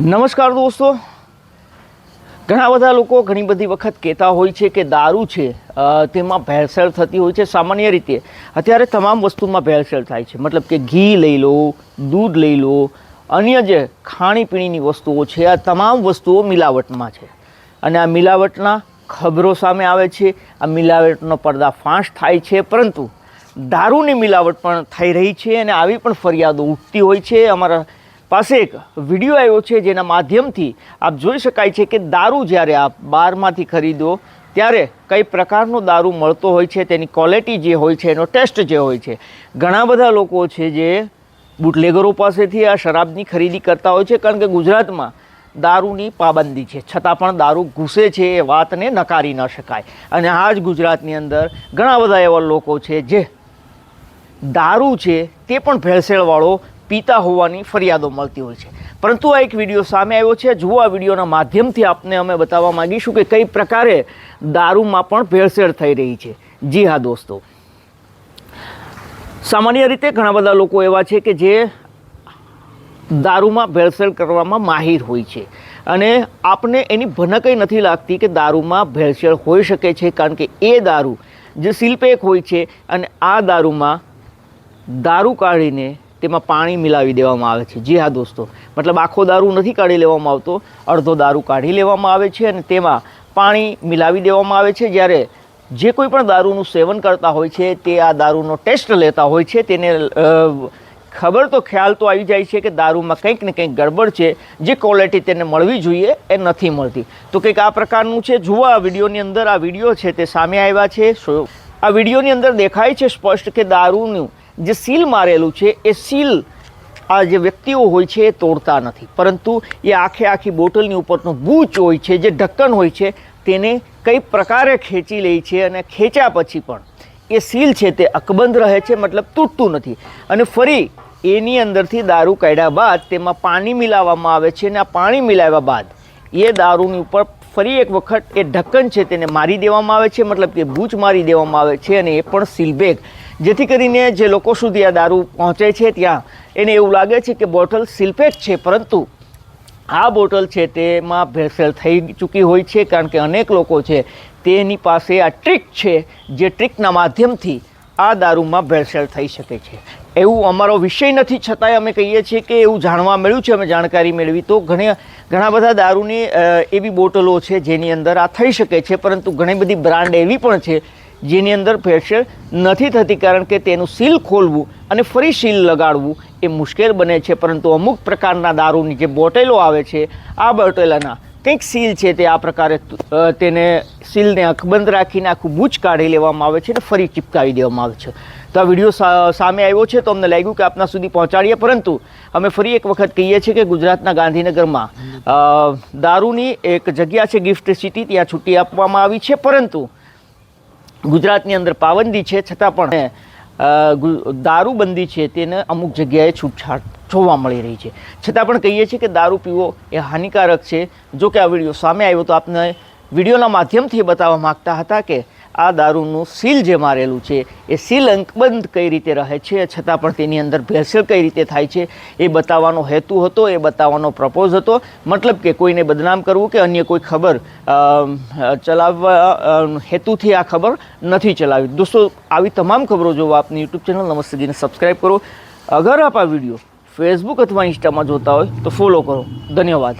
નમસ્કાર દોસ્તો. ઘણા બધા લોકો ઘણી બધી વખત કહેતા હોય છે કે દારૂ છે તેમાં ભેળસેળ થતી હોય છે, સામાન્ય રીતે. અત્યારે તમામ વસ્તુમાં ભેળસેળ થાય છે. મતલબ કે ઘી લઈ લો, દૂધ લઈ લો, અન્ય જે ખાણીપીણીની વસ્તુઓ છે, આ તમામ વસ્તુઓ મિલાવટમાં છે. અને આ મિલાવટના ખબરો સામે આવે છે. આ મિલાવટનો પર્દાફાશ થાય છે, પરંતુ દારૂની મિલાવટ પણ થઈ રહી છે અને આવી પણ ફરિયાદો ઉઠતી હોય છે. અમારા પાસે એક વીડિયો આવ્યો છે જેના માધ્યમથી આપ જોઈ શકાય છે કે દારૂ જ્યારે આપ બારમાંથી ખરીદો, ત્યારે કઈ પ્રકારનો દારૂ મળતો હોય છે, તેની ક્વોલિટી જે હોય છે, એનો ટેસ્ટ જે હોય છે. ઘણા બધા લોકો છે જે બુટલેગરો પાસેથી આ શરાબની ખરીદી કરતા હોય છે, કારણ કે ગુજરાતમાં દારૂની પાબંદી છે. છતાં પણ દારૂ ઘૂસે છે એ વાતને નકારી ન શકાય. અને આ જ ગુજરાતની અંદર ઘણા બધા એવા લોકો છે જે દારૂ છે તે પણ ભેળસેળવાળો પીતા હોવાની ફરિયાદો મળતી હોય છે. પરંતુ આ એક વીડિયો સામે આવ્યો છે. જુઓ આ વિડીયોના માધ્યમથી આપને અમે બતાવવા માંગીશું કે કઈ પ્રકારે દારૂમાં પણ ભેળસેળ થઈ રહી છે. જી હા, દોસ્તો. સામાન્ય રીતે ઘણા બધા લોકો એવા છે કે જે દારૂમાં ભેળસેળ કરવામાં માહિર હોય છે. અને આપને એની ભનકઈ નથી લાગતી કે દારૂમાં ભેળસેળ હોઈ શકે છે, કારણ કે એ દારૂ જે સિલપેક હોય છે અને આ દારૂમાં દારૂ કાઢીને તેમાં પાણી મિલાવી દેવામાં આવે છે. જી હા દોસ્તો. મતલબ આખો દારૂ નથી કાઢી લેવામાં આવતો, અડધો દારૂ કાઢી લેવામાં આવે છે અને તેમાં પાણી મિલાવી દેવામાં આવે છે. જ્યારે જે કોઈ પણ દારૂનું સેવન કરતા હોય છે, તે આ દારૂનો ટેસ્ટ લેતા હોય છે. તેને ખબર તો ખ્યાલ તો આવી જાય છે કે દારૂમાં કંઈક ને કંઈક ગડબડ છે. જે ક્વોલિટી તેને મળવી જોઈએ એ નથી મળતી. તો કંઈક આ પ્રકારનું છે. જુઓ આ વિડીયોની અંદર આ વીડિયો છે તે સામે આવ્યા છે. આ વિડીયોની અંદર દેખાય છે સ્પષ્ટ કે દારૂનું જે સીલ મારેલું છે, એ સીલ આ જે વ્યક્તિઓ હોય છે એ તોડતા નથી. પરંતુ એ આખે આખી બોટલની ઉપરનો બૂચ હોય છે, જે ઢક્કન હોય છે, તેને કઈ પ્રકારે ખેંચી લે છે અને ખેંચ્યા પછી પણ એ સીલ છે તે અકબંધ રહે છે, મતલબ તૂટતું નથી. અને ફરી એની અંદરથી દારૂ કાઢ્યા બાદ તેમાં પાણી મિલાવવામાં આવે છે અને આ પાણી મિલાવ્યા બાદ એ દારૂની ઉપર ફરી એક વખત એ ઢક્કન છે તેને મારી દેવામાં આવે છે, મતલબ કે બૂચ મારી દેવામાં આવે છે અને એ પણ સીલબેગ. જેથી કરીને જે લોકો સુધી આ દારૂ પહોંચે છે ત્યાં, એને એવું લાગે છે કે બોટલ સીલપેક છે, પરંતુ આ બોટલ છે તેમાં ભેળસેળ થઈ ચૂકી હોય છે, કારણ કે અનેક લોકો છે તેની પાસે આ ટ્રીક છે, જે ટ્રીકના માધ્યમથી આ દારૂમાં ભેળસેળ થઈ શકે છે. એવું અમારો વિષય નથી, છતાંય અમે કહીએ છીએ કે એવું જાણવા મળ્યું છે, અમે જાણકારી મેળવી. તો ઘણી, ઘણા બધા દારૂની એવી બોટલો છે જેની અંદર આ થઈ શકે છે, પરંતુ ઘણી બધી બ્રાન્ડ એવી પણ છે જેની અંદર ભેળસેળ નથી થતી, કારણ કે તેનું સીલ ખોલવું અને ફરી સીલ લગાડવું એ મુશ્કેલ બને છે. પરંતુ અમુક પ્રકારના દારૂની જે બોટલો આવે છે, આ બોટલોના કંઈક સીલ છે તે આ પ્રકારે તેને સીલને અકબંધ રાખીને આખું બૂચ કાઢી લેવામાં આવે છે અને ફરી ચિપકાવી દેવામાં આવે છે. તો આ વીડિયો સામે આવ્યો છે તો અમને લાગ્યું કે આપના સુધી પહોંચાડીએ, પરંતુ અમે ફરી એક વખત કહીએ છીએ કે ગુજરાતના ગાંધીનગરમાં દારૂની એક જગ્યા છે, ગિફ્ટ સિટી, ત્યાં છૂટી આપવામાં આવી છે, પરંતુ ગુજરાતની અંદર પાબંદી છે, છતાં પણ દારૂબંધી છે, તેને અમુક જગ્યાએ છૂટછાટ જોવા મળી રહી છે. છતાં પણ કહીએ છીએ કે દારૂ પીવો એ હાનિકારક છે. જો કે આ વીડિયો સામે આવ્યો તો આપને વિડીયોના માધ્યમથી બતાવવા માગતા હતા કે આ દારૂનું સીલ જે મારેલું છે, એ સીલ અંકબંધ કઈ રીતે રહે છે? છતાં પણ તેની અંદર ભેળસેળ કઈ રીતે થાય છે? એ બતાવવાનો હેતુ હતો, એ બતાવવાનો પ્રપોઝ હતો. મતલબ કે કોઈને બદનામ કરવું કે અન્ય કોઈ ખબર ચલાવવા હેતુથી આ ખબર નથી ચલાવી. દોસ્તો, આવી તમામ ખબરો જોવા આપની યુટ્યુબ ચેનલ નમસ્તે જીને સબસ્ક્રાઈબ કરો. અગર આપ આ વીડિયો ફેસબુક અથવા ઇન્સ્ટામાં જોતા હોય તો ફોલો કરો. ધન્યવાદ.